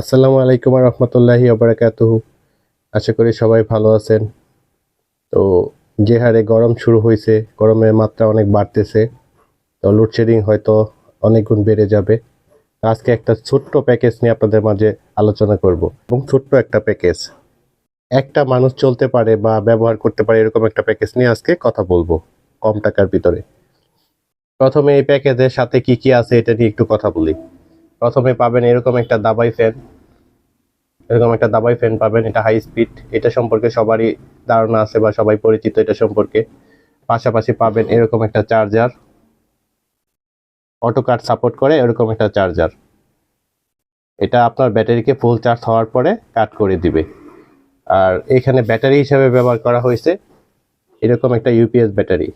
আসসালামু আলাইকুম রহমতুল্লাহি আবরাকাতুহু আশা করি সবাই ভালো আছেন। তো, যে হারে গরম শুরু হয়েছে গরমের মাত্রা অনেক বাড়তেছে, তো লোডশেডিং হয়তো অনেক গুণ বেড়ে যাবে। আজকে একটা ছোট্ট প্যাকেজ নিয়ে আপনাদের মাঝে আলোচনা করব, এবং ছোট্ট একটা প্যাকেজ একটা মানুষ চলতে পারে বা ব্যবহার করতে পারে এরকম একটা প্যাকেজ নিয়ে আজকে কথা বলব, কম টাকার ভিতরে। প্রথমে এই প্যাকেজের সাথে কি কি আছে এটা নিয়ে একটু কথা বলি। প্রথমে পাবেন এরকম একটা দাবাই ফ্যান এরকম একটা দাবাই ফ্যান পাবেন, এটা হাই স্পিড এটা সম্পর্কে সবারই ধারণা আছে বা সবাই পরিচিত এটা সম্পর্কে। পাশাপাশি পাবেন এরকম একটা চার্জার অটো কাট সাপোর্ট করে এরকম একটা চার্জার এটা আপনার ব্যাটারিকে ফুল চার্জ হওয়ার পরে কাট করে দিবে। আর এখানে ব্যাটারি হিসাবে ব্যবহার করা হয়েছে। এরকম একটা ইউপিএস ব্যাটারি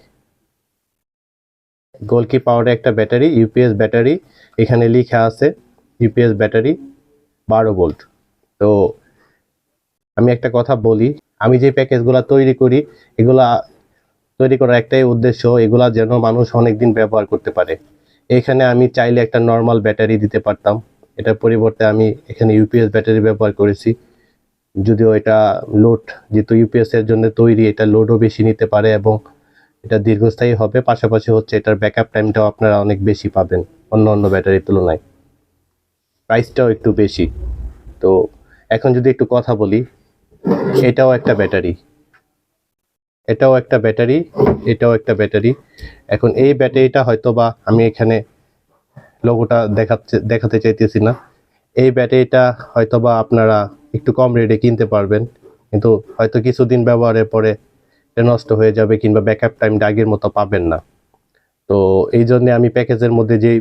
গোলকি পাওয়ারের একটা ব্যাটারি ইউপিএস ব্যাটারি এখানে লেখা আছে ইউপিএস ব্যাটারি বারো ভোল্ট তো আমি একটা কথা বলি, আমি যে প্যাকেজগুলো তৈরি করি, এগুলা তৈরি করার একটাই উদ্দেশ্য, এগুলা যেন মানুষ অনেক দিন ব্যবহার করতে পারে। এখানে আমি চাইলে একটা নর্মাল ব্যাটারি দিতে পারতাম, এটার পরিবর্তে আমি এখানে ইউপিএস ব্যাটারি ব্যবহার করেছি। যদিও এটা লোড যেহেতু ইউপিএস এর জন্য তৈরি, এটা লোডও বেশি নিতে পারে এবং এটা দীর্ঘস্থায়ী হবে, পাশাপাশি হচ্ছে এটার ব্যাকআপ টাইমটাও আপনারা অনেক বেশি পাবেন অন্য অন্য ব্যাটারির তুলনায়। প্রাইসটাও একটু বেশি। তো এখন যদি একটু কথা বলি, এটাও একটা ব্যাটারি এটাও একটা ব্যাটারি এটাও একটা ব্যাটারি এখন এই ব্যাটারিটা হয়তো বা আমি এখানে লোগোটা দেখাচ্ছে, দেখাতে চাইতেছি না। এই ব্যাটারিটা হয়তো বা আপনারা একটু কম রেটে কিনতে পারবেন, কিন্তু হয়তো কিছুদিন ব্যবহারের পরে নষ্ট হয়ে যাবে কিংবা ব্যাকআপ টাইমটা আগের মতো পাবেন না। তো এই জন্য আমি প্যাকেজের মধ্যে যেই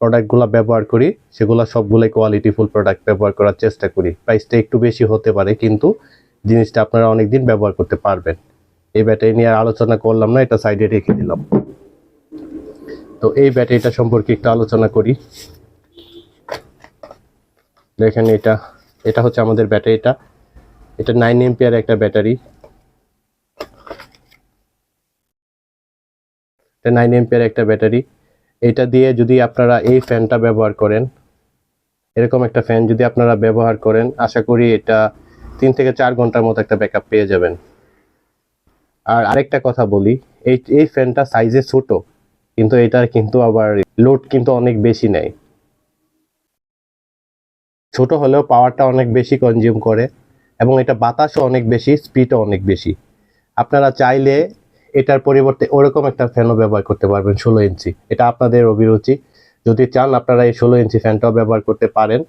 প্রোডাক্টগুলো ব্যবহার করি, সেগুলো সবগুলোই কোয়ালিটিফুল প্রোডাক্ট ব্যবহার করার চেষ্টা করি। প্রাইসটা একটু বেশি হতে পারে, কিন্তু জিনিসটা আপনারা অনেক দিন ব্যবহার করতে পারবেন। এই ব্যাটারি নিয়ে আর আলোচনা করলাম না, এটা সাইডে রেখে দিলাম। তো এই ব্যাটারিটা সম্পর্কে একটু আলোচনা করি। দেখেন এটা এটা হচ্ছে আমাদের ব্যাটারিটা এটা নাইন এমপিয়ার একটা ব্যাটারি এটা নাইন এমপিয়ার একটা ব্যাটারি। এটা দিয়ে যদি আপনারা এই ফ্যানটা ব্যবহার করেন, এরকম একটা ফ্যান যদি আপনারা ব্যবহার করেন, আশা করি এটা তিন থেকে চার ঘণ্টার মতো একটা ব্যাকআপ পেয়ে যাবেন। আর আরেকটা কথা বলি, এই এই ফ্যানটা সাইজে ছোট, কিন্তু এটার কিন্তু আবার লোড কিন্তু অনেক বেশি নেয়। ছোট হলেও পাওয়ারটা অনেক বেশি কনজিউম করে, এবং এটা বাতাসও অনেক বেশি স্পিডও অনেক বেশি। আপনারা চাইলে এটার পরিবর্তে ওরকম একটা ফ্যানও ব্যবহার করতে পারবেন ষোলো ইঞ্চি। এটা আপনাদের অভিরুচি। যদি চান আপনারা এই ষোলো ইঞ্চি ফ্যানটাও ব্যবহার করতে পারেন,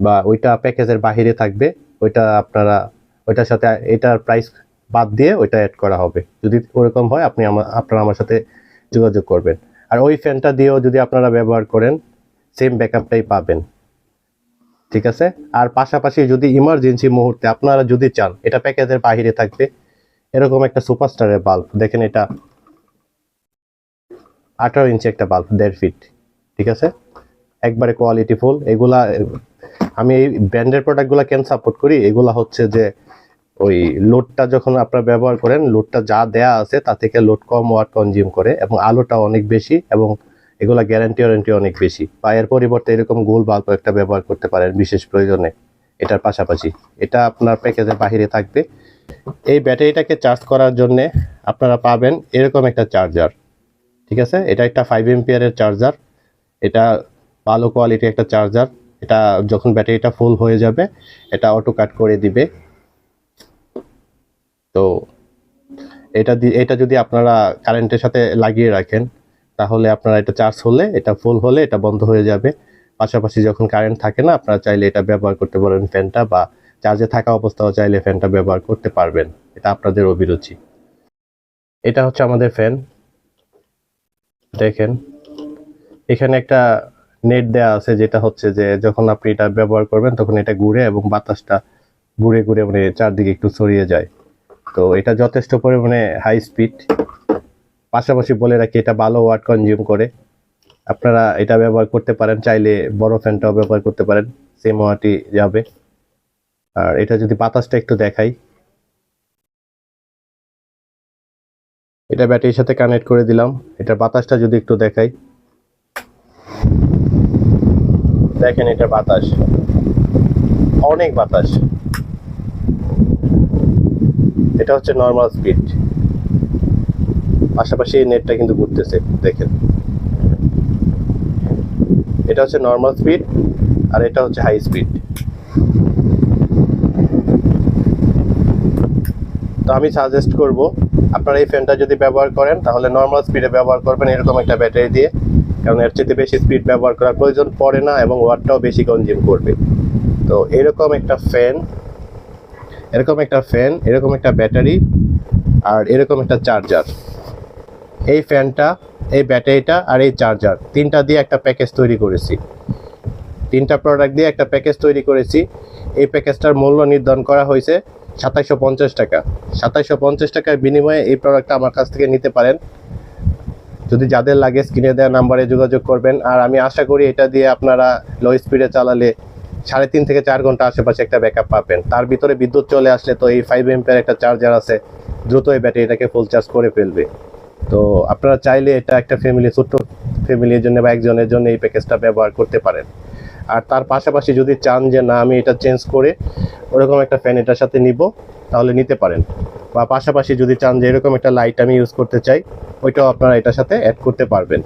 বা ওইটা প্যাকেজের বাহিরে থাকবে, ওইটা আপনারা, ওইটার সাথে এটার প্রাইস বাদ দিয়ে ওইটা অ্যাড করা হবে। যদি ওরকম হয়, আপনি আমার আপনারা আমার সাথে যোগাযোগ করবেন। আর ওই ফ্যানটা দিয়েও যদি আপনারা ব্যবহার করেন সেম ব্যাকআপটাই পাবেন। ঠিক আছে? আর পাশাপাশি যদি ইমার্জেন্সি মুহূর্তে আপনারা যদি চান, এটা প্যাকেজের বাহিরে থাকবে এরকম একটা সুপারস্টারের বাল্ব দেখেন এটা আঠারো ইঞ্চি একটা বাল্ব দেড় ফিট ঠিক আছে? একবারে কোয়ালিটি ফুল এগুলা, আমি এই ব্র্যান্ডের প্রোডাক্টগুলো কেন সাপোর্ট করি? এগুলা হচ্ছে যে, ওই লোডটা যখন আপনারা ব্যবহার করেন লোডটা যা দেয়া আছে, তা থেকে লোড কম ওয়াট কনজিউম করে এবং আলোটা অনেক বেশি এবং এগুলা গ্যারান্টি ওয়ারেন্টি অনেক বেশি। বা এর পরিবর্তে এরকম গোল বাল্ব একটা ব্যবহার করতে পারেন বিশেষ প্রয়োজনে। এটার পাশাপাশি। এটা আপনার প্যাকেজের বাহিরে থাকবে। এই ব্যাটারিটাকে চার্জ করার জন্য আপনারা পাবেন এরকম একটা চার্জার ঠিক আছে? এটা একটা ফাইভ এমপিয়ারের চার্জার এটা ভালো কোয়ালিটি একটা চার্জার এটা যখন ব্যাটারিটা ফুল হয়ে যাবে, এটা অটো কাট করে দিবে। তো এটা এটা যদি আপনারা কারেন্টের সাথে লাগিয়ে রাখেন, তাহলে আপনারা এটা চার্জ হলে, এটা ফুল হলে এটা বন্ধ হয়ে যাবে। পাশাপাশি যখন কারেন্ট থাকে না, আপনারা চাইলে এটা ব্যবহার করতে পারেন ফ্যানটা বা চার্জে থাকা অবস্থাও চাইলে ফ্যানটা ব্যবহার করতে পারবেন। এটা আপনাদের অভিরুচি। এটা হচ্ছে আমাদের ফ্যান। দেখেন। এখানে একটা নেট দেয়া আছে যেটা হচ্ছে যে, যখন আপনি এটা ব্যবহার করবেন তখন এটা ঘুরে এবং বাতাসটা ঘুরে ঘুরে মানে চারদিকে একটু ছড়িয়ে যায়। তো এটা যথেষ্ট পরিমাণে হাই স্পিড পাশাপাশি বলে রাখি, এটা ভালো ওয়াট কনজিউম করে। আপনারা এটা ব্যবহার করতে পারেন, চাইলে বড় ফ্যানটাও ব্যবহার করতে পারেন। সেম ওয়াটই যাবে। আর এটা যদি বাতাসটা একটু দেখাই। এটা ব্যাটারির সাথে কানেক্ট করে দিলাম। এটা বাতাসটা যদি একটু দেখাই। দেখেন এটা বাতাস। অনেক বাতাস। এটা হচ্ছে নর্মাল স্পিড পাশাপাশি এই নেটটা কিন্তু ঘুরতেছে, দেখেন। এটা হচ্ছে নর্মাল স্পিড আর এটা হচ্ছে হাই স্পিড তো আমি সাজেস্ট করব, আপনারা এই ফ্যানটা যদি ব্যবহার করেন, তাহলে নর্মাল স্পিডে ব্যবহার করবেন, এরকম একটা ব্যাটারি দিয়ে। কারণ এর চেয়ে বেশি স্পিড ব্যবহার করার প্রয়োজন পড়ে না এবং ওয়াটটাও বেশি কনজিউম করবে। তো এরকম একটা ফ্যান এরকম একটা ফ্যান এরকম একটা ব্যাটারি আর এরকম একটা চার্জার এই ফ্যানটা এই ব্যাটারিটা আর এই চার্জার তিনটা দিয়ে একটা প্যাকেজ তৈরি করেছি। তিনটা প্রোডাক্ট দিয়ে একটা প্যাকেজ তৈরি করেছি। এই প্যাকেজটার মূল্য নির্ধারণ করা হয়েছে সাতাইশশো পঞ্চাশ টাকা। সাতাইশশো পঞ্চাশ টাকার বিনিময়ে এই প্রোডাক্টটা আমার কাছ থেকে নিতে পারেন। যদি যাদের লাগে স্ক্রিনে দেওয়া নাম্বারে যোগাযোগ করবেন। আর আমি আশা করি এটা দিয়ে আপনারা লো স্পিডে চালালে সাড়ে তিন থেকে চার ঘণ্টা আশেপাশে একটা ব্যাকআপ পাবেন। তার ভিতরে বিদ্যুৎ চলে আসলে তো এই ফাইভ এমপের একটা চার্জার আছে দ্রুত এই ব্যাটারিটাকে ফুল চার্জ করে ফেলবে। তো আপনারা চাইলে এটা একটা ফ্যামিলি ছোট্ট ফ্যামিলির জন্য বা একজনের জন্য এই প্যাকেজটা ব্যবহার করতে পারেন। আর তার পাশাপাশি যদি চান যে, না, আমি এটা চেঞ্জ করে ওরকম একটা ফ্যান এটার সাথে নিব, তাহলে নিতে পারেন। বা পাশাপাশি যদি চান যে, এরকম একটা লাইট আমি ইউজ করতে চাই, ওইটাও আপনারা এটার সাথে অ্যাড করতে পারবেন।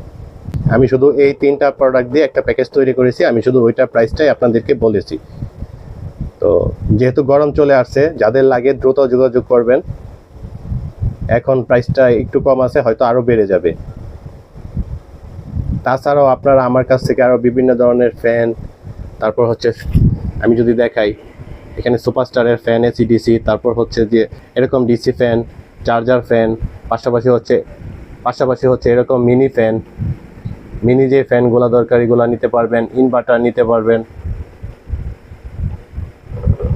আমি শুধু এই তিনটা প্রোডাক্ট দিয়ে একটা প্যাকেজ তৈরি করেছি, আমি শুধু ওইটার প্রাইসটাই আপনাদেরকে বলেছি। তো যেহেতু গরম চলে আসছে, যাদের লাগে দ্রুত যোগাযোগ করবেন। এখন প্রাইসটা একটু কম আছে, হয়তো আরও বেড়ে যাবে। তাছাড়াও আপনারা আমার কাছ থেকে আরও বিভিন্ন ধরনের ফ্যান তারপর হচ্ছে, আমি যদি দেখাই, এখানে সুপারস্টারের ফ্যান এসি ডিসি তারপর হচ্ছে যে এরকম ডিসি ফ্যান চার্জার ফ্যান পাশাপাশি হচ্ছে পাশাপাশি হচ্ছে এরকম মিনি ফ্যান মিনি যে ফ্যানগুলো দরকার, এগুলো নিতে পারবেন ইনভার্টার নিতে পারবেন।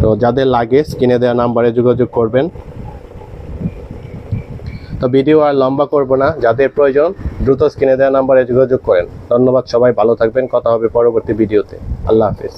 তো যাদের লাগে স্ক্রিনে দেওয়া নাম্বারে যোগাযোগ করবেন। তো ভিডিও আর লম্বা করব না, যাদের প্রয়োজন দ্রুত স্ক্রিনে দেওয়া নাম্বারে যোগাযোগ করেন। ধন্যবাদ সবাই, ভালো থাকবেন, কথা হবে পরবর্তী ভিডিওতে। আল্লাহ হাফিজ।